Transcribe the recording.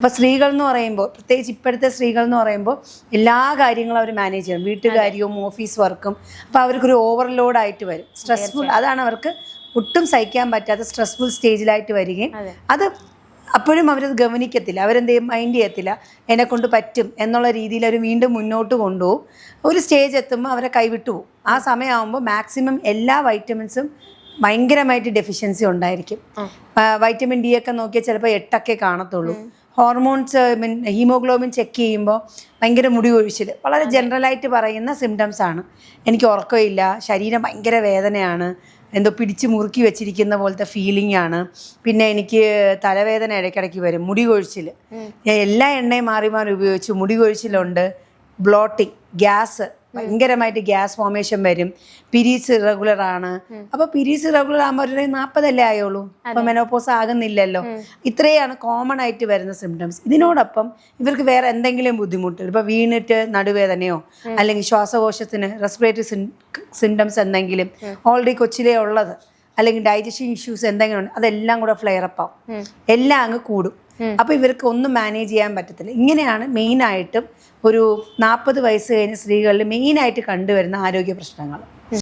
അപ്പോൾ സ്ത്രീകൾ എന്ന് പറയുമ്പോൾ പ്രത്യേകിച്ച് ഇപ്പോഴത്തെ സ്ത്രീകൾ എന്ന് പറയുമ്പോൾ എല്ലാ കാര്യങ്ങളും അവർ മാനേജ് ചെയ്യണം. വീട്ടുകാര്യവും ഓഫീസ് വർക്കും അപ്പോൾ അവർക്കൊരു ഓവർലോഡ് ആയിട്ട് വരും. സ്ട്രെസ്ഫുൾ അതാണ് അവർക്ക് ഒട്ടും സഹിക്കാൻ പറ്റാത്ത സ്ട്രെസ്ഫുൾ സ്റ്റേജിലായിട്ട് വരികയും. അത്. അപ്പോഴും അവരത് ഗവനിക്കത്തില്ല. അവരെന്ത് ചെയ്യും മൈൻഡ് ചെയ്യത്തില്ല. എന്നെ കൊണ്ട് പറ്റും എന്നുള്ള രീതിയിൽ അവർ വീണ്ടും മുന്നോട്ട് കൊണ്ടുപോകും. ഒരു സ്റ്റേജ് എത്തുമ്പോൾ അവരെ കൈവിട്ടു പോകും. ആ സമയമാകുമ്പോൾ മാക്സിമം എല്ലാ വൈറ്റമിൻസും ഭയങ്കരമായിട്ട് ഡെഫിഷ്യൻസി ഉണ്ടായിരിക്കും. വൈറ്റമിൻ ഡി ഒക്കെ നോക്കിയാൽ ചിലപ്പോൾ എട്ടൊക്കെ കാണത്തുള്ളൂ. ഹോർമോൺസ് മീൻ ഹീമോഗ്ലോബിൻ ചെക്ക് ചെയ്യുമ്പോൾ ഭയങ്കര മുടി ഒഴിച്ചിൽ വളരെ ജനറലായിട്ട് പറയുന്ന സിംറ്റംസ് ആണ്. എനിക്ക് ഉറക്കമില്ല ശരീരം ഭയങ്കര വേദനയാണ് എന്തോ പിടിച്ച് മുറുക്കി വെച്ചിരിക്കുന്ന പോലത്തെ ഫീലിംഗ് ആണ്. പിന്നെ എനിക്ക് തലവേദന ഇടയ്ക്കിടയ്ക്ക് വരും മുടി കൊഴിച്ചിൽ ഞാൻ എല്ലാ എണ്ണയും മാറി മാറി ഉപയോഗിച്ചു മുടി കൊഴിച്ചിലുണ്ട്. ബ്ലോട്ടിങ് ഗ്യാസ് ഭയങ്കരമായിട്ട് ഗ്യാസ് ഫോമേഷൻ വരും. പിരീസ് റെഗുലർ ആണ്. അപ്പൊ പിരീസ് റെഗുലർ ആകുമ്പോൾ ഒരു നാൽപ്പതല്ലേ ആയുള്ളൂ? അപ്പൊ മെനോപോസ് ആകുന്നില്ലല്ലോ. ഇത്രയാണ് കോമൺ ആയിട്ട് വരുന്ന സിംറ്റംസ് ഇതിനോടൊപ്പം ഇവർക്ക് വേറെ എന്തെങ്കിലും ബുദ്ധിമുട്ട് ഇപ്പൊ വീണിട്ട് നടുവേദനയോ അല്ലെങ്കിൽ ശ്വാസകോശത്തിന് റെസ്പിറേറ്ററി സിംറ്റംസ് എന്തെങ്കിലും ഓൾറെഡി കൊച്ചിലേ ഉള്ളത് അല്ലെങ്കിൽ ഡൈജഷൻ ഇഷ്യൂസ് എന്തെങ്കിലും ഉണ്ട് അതെല്ലാം കൂടെ ഫ്ലെയർ അപ്പ് ആവും. എല്ലാം അങ്ങ് കൂടും. അപ്പോൾ ഇവർക്ക് ഒന്നും മാനേജ് ചെയ്യാൻ പറ്റത്തില്ല. ഇങ്ങനെയാണ് മെയിനായിട്ടും ഒരു നാൽപ്പത് വയസ്സ് കഴിഞ്ഞ സ്ത്രീകളിൽ മെയിനായിട്ട് കണ്ടുവരുന്ന ആരോഗ്യ പ്രശ്നങ്ങൾ.